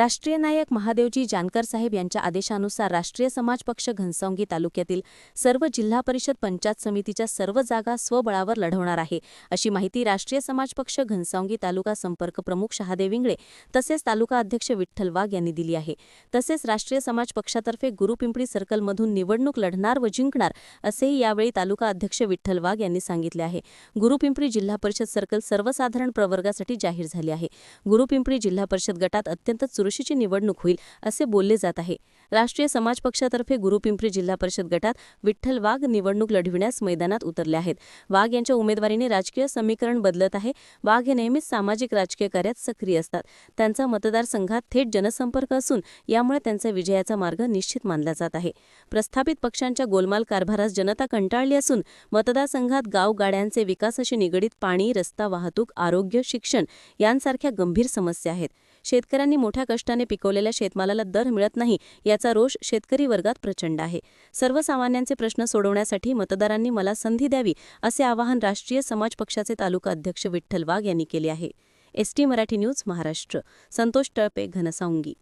राष्ट्रीय नायक महादेवजी जानकर साहेब यांच्या आदेशानुसार राष्ट्रीय समाज पक्ष घनसावंगी तालुक्यातील सर्व जिल्हा परिषद पंचायत समितीच्या सर्व जागा स्वबळावर लढवणार आहे. अशी माहिती राष्ट्रीय समाज पक्ष घनसावंगी तालुका संपर्क प्रमुख शहादेव इंगळे तसेच तालुका अध्यक्ष विठ्ठल वाघ यांनी दिली आहे. तसेच राष्ट्रीय समाज पक्षातर्फे गुरुपिंपळी सर्कलमधून निवडणूक लढणार व जिंकणार असेही यावेळी तालुका अध्यक्ष विठ्ठल वाघ यांनी सांगितले आहे. गुरुपिंपरी जिल्हा परिषद सर्कल सर्वसाधारण प्रवर्गासाठी जाहीर झाली आहे. गुरुपिंपरी जिल्हा परिषद गटात अत्यंत चुरशीची निवडणूक होईल असे बोलले जात आहे. राष्ट्रीय समाज पक्षातर्फे गुरुपिंपरी जिल्हा परिषद गटात विठ्ठल वाघ निवडणूक लढविण्यास मैदानात उतरले आहेत. वाघ यांच्या उमेदवारीने राजकीय समीकरण बदलत आहे. वाघ हे नेहमीच सामाजिक राजकीय कार्यात सक्रिय असतात. त्यांचा मतदारसंघात थेट जनसंपर्क असून यामुळे त्यांचा विजयाचा मार्ग निश्चित मानला जात आहे. प्रस्थापित पक्षांच्या गोलमाल कारभारास जनता कंटाळली असून मतदारसंघात गावगाड्यांचे विकासाशी निगडीत पाणी रस्ता वाहतूक आरोग्य शिक्षण यांसारख्या गंभीर समस्या आहेत. शेतकऱ्यांनी मोठ्या कष्टाने पिकवलेल्या शेतमालाला दर मिळत नाही याचा रोष शेतकरी वर्गात प्रचंड आहे. सर्वसामान्यांचे प्रश्न सोडवण्यासाठी मतदारांनी मला संधी द्यावी असे आवाहन राष्ट्रीय समाज पक्षाचे तालुका अध्यक्ष विठ्ठल वाघ यांनी केले आहे. ST Marathi news Maharashtra. Santosh Talpe Ghansawangi.